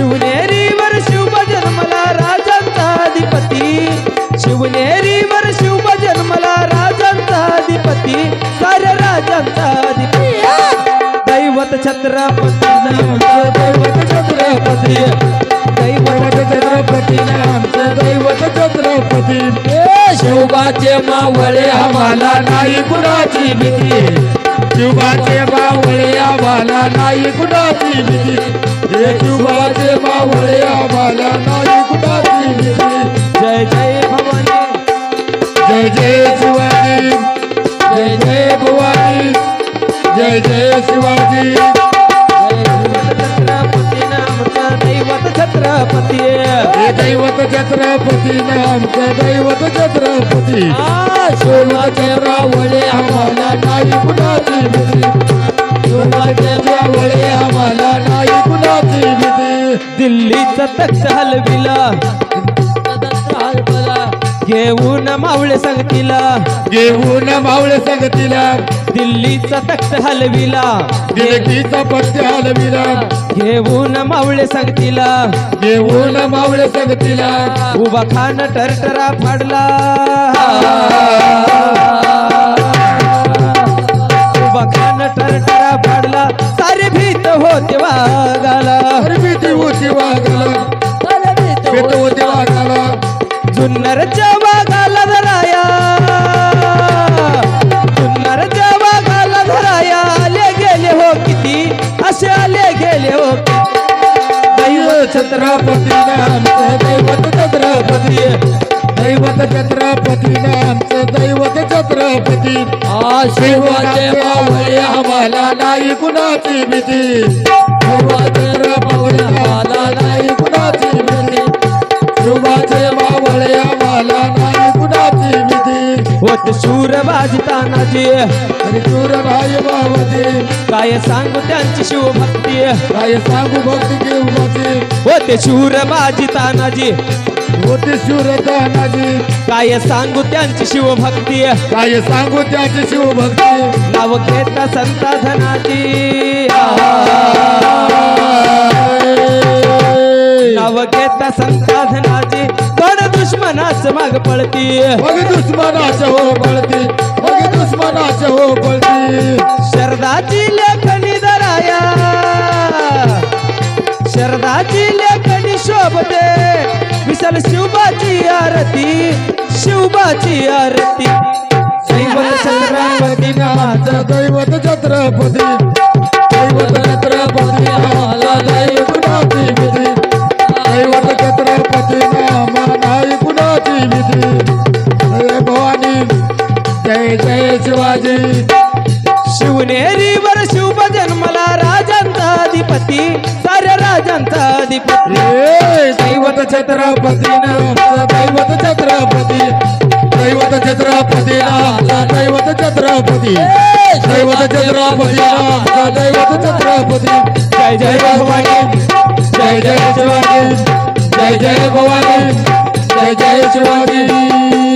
शिवनेरीवर शिव जन्मला राजांचा अधिपती. शिवनेरीवर शिव जन्मला राजांचा अधिपती. साऱ्या राजांचा अधिपती. दैवत छत्रपती नामचं दैवत छत्रपती. दैवत छत्रपती नामचं दैवत छत्रपती. शिवबाचे मावळे आम्हाला नाही कुणाची भीती. शिवबाचे बावळे आम्हाला नाही कुणाची भीती हे शिवबाचे बावळे आम्हाला नाही कुणाची भीती जय जय भवानी. जय जय शिवाजी. जय जय भवानी. जय जय शिवाजी. छत्रपती हे दैवत छत्रपती आमचं दैवत छत्रपती. शिवबाचे मावळे आम्हाला नाही कुणाची भीती. शिवबाचे मावळे आम्हाला नाही कुणाची भीती. दिल्लीचा तख्त हलविला. घेऊन मावळे संगतीला. घेऊन मावळे संगतीला. दिल्लीचा तख्त हलविला. दिलकीचा पत्ते हलविला. घेऊन मावळे संगतीला. घेऊन मावळे संगतीला. उभा खान टरटरा फाडला. उभा खान टरटरा फाडला. सारे भीत होते वागाला भीती होती वाघाला. भीती होती जुन्नरच्या वाघाला धराया. जुन्नरच्या वाघाला धराया. आले गेले हो किती? असे आले गेले हो दैवत छत्रपती आमचं दैवत छत्रपती. दैवत छत्रपती आमचं दैवत छत्रपती. मावळे आम्हाला नाही कुणाची भीती. होत शूर बाजी तानाजी अरे चूर भाई बाबाची काय सांगू त्यांची शिवभक्ती? काय सांगू भक्ती घेऊ माझी? होते शूर बाजी तानाजी होती शूर दानाजी काय सांगू त्यांची शिवभक्ती? काय सांगू त्याची शिवभक्ती? नाव घेता संता धनाजी दुश्मनाच माग पळती. मग दुश्मनाच्या हो पळती. मग दुश्मनाच्या हो पळती. शरदाची लेखणी दराया शरदाची लेखणी शोभते. विशाल शिवबाची आरती शिवबाची आरती. दैवत छत्रपती नामाचं दैवत छत्रपती. दैवत भीती जय भवानी जय जय शिवाजी। शिवनेरीवर शिव जन्मला राजांचा अधिपती साऱ्या राजांचा अधिपती. दैवत छत्रपती नामचा दैवत छत्रपती. दैवत छत्रपती नामचा दैवत छत्रपती. दैवत छत्रपती नामचा दैवत छत्रपती. जय जय भवानी. जय जय शिवाजी. जय जय भवानी. जय जय शिवाजी.